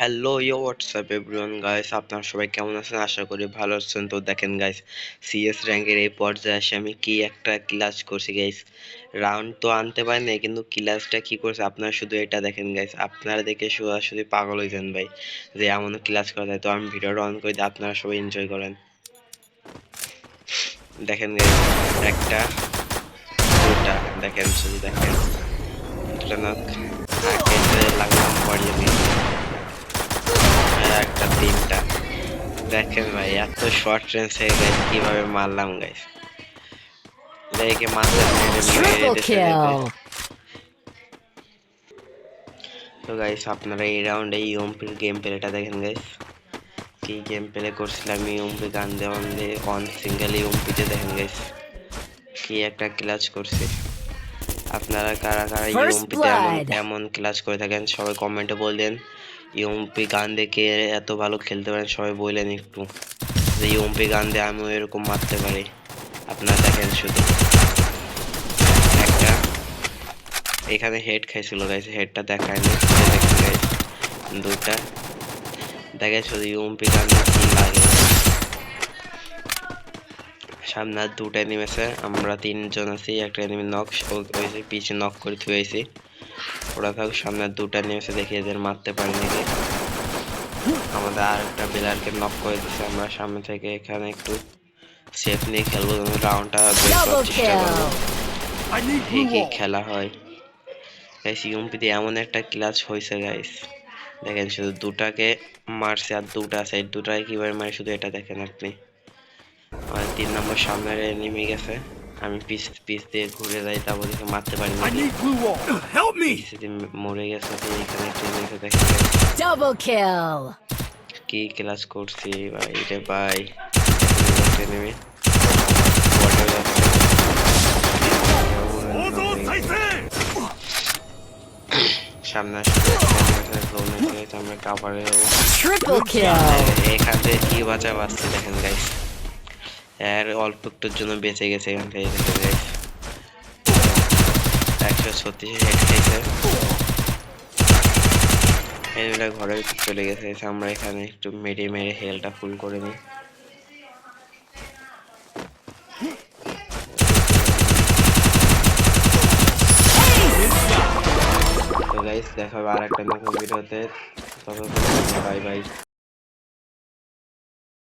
Hello you WhatsApp everyone guys আপনারা সবাই কেমন আছেন? আশা করি ভালো আছেন। তো দেখেন গাইস সিএস র্যাঙ্কের এই পর্যায়ে এসে আমি কি একটা ক্লাস করছি গাইস রাউন্ড তো আনতে পারি নাই, কিন্তু ক্লাসটা কি করছে? আপনারা শুধু এটা দেখেন গাইস আপনারা দেখে শুধু পাগল হয়ে যান, ভাই, যে এমন ক্লাস করা যায়। তো আমি ভিডিওটা অন করে দিই আপনারা সবাই এনজয় করেন। দেখেন গাইস একটা, দুটা, দেখেন, শুধু দেখেন। দুটা আগে লাগলাম পড়িয়ে দিই একটা তিনটা। দেখেন ভাই এত শর্ট রেঞ্জ হয়ে গেছে কীভাবে মারলাম গাইস যেতে। kill. তো গাইস আপনারা এই রাউন্ডে ইউএমপির গেম প্লেটা দেখেন গাইস কি গেম প্লে করছিলাম ইউএমপি গান দেওয়ান দিয়ে অন সিঙ্গেল ইউএমপিতে দেখেন গাইস কি একটা ক্লাচ করছি। আপনারা কারা কারা ইউএমপিতে এমন. এমন ক্লাচ করে থাকেন সবাই কমেন্টে বললেন ইউএমপি গান দেখে এত ভালো খেলতে পারেন সবাই বললেন একটু যে ইউএমপি গান দিয়ে আমিও এরকম মারতে পারি। আপনারা দেখেন শুধু। একটা এখানে হেড খাইছিল গাইস হেডটা দেখায়নি দেখেন দুটা দেখে শুধু ইউএমপি গান দিয়ে লাগে। সামনে আর দুটো দুটা নেমেছে আমরা তিনজন আছি একটা এনিমি নক যে পিছে নক করে থুয়েছি ওরা থাক সামনে আর দুটো দুটা নেমেছে দেখি এদের মারতে পারিনি। আমাদের আর একটা প্লেয়ারকে নক করে দিচ্ছে আমরা সামনে থেকে এখানে একটু সেফ নিয়ে খেলব রাউন্ডটা বের করার চেষ্টা করব খেলা হয়। গাইস ইউএমপিতে এমন একটা ক্লাচ হয়েছে গাইস দেখেন শুধু দুটাকে মারছে আর দুটা আছে দুটাকে কীভাবে মারে শুধু এটা দেখেন আপনি। আমার তিন নম্বর সামনের নেমে গেছে। আমি পিস পিস দিয়ে ঘুরে যাই তারপর দেখে মারতে পারি না। I need blue wall. Help me! মরে গেছে তো এখানে একটু দেখেন guys, Double kill. কি ক্লাস করছি ভাই? রে ভাই নেমে সামনে আসলে আমরা কাভারে এখান থেকে কি বাঁচা বাঁচছে দেখেন গাইস এর অল্প একটুর জন্য বেঁচে গেছে এখান থেকে একশো ছত্রিশ হেড খেয়েছে। এনিমিটা ঘরে চলে গেছে আমরা এখানে একটু মেরে মেরে হেলটা ফুল করে নিই। দেখা আর একটা নতুন ভিডিওতে বাই বাই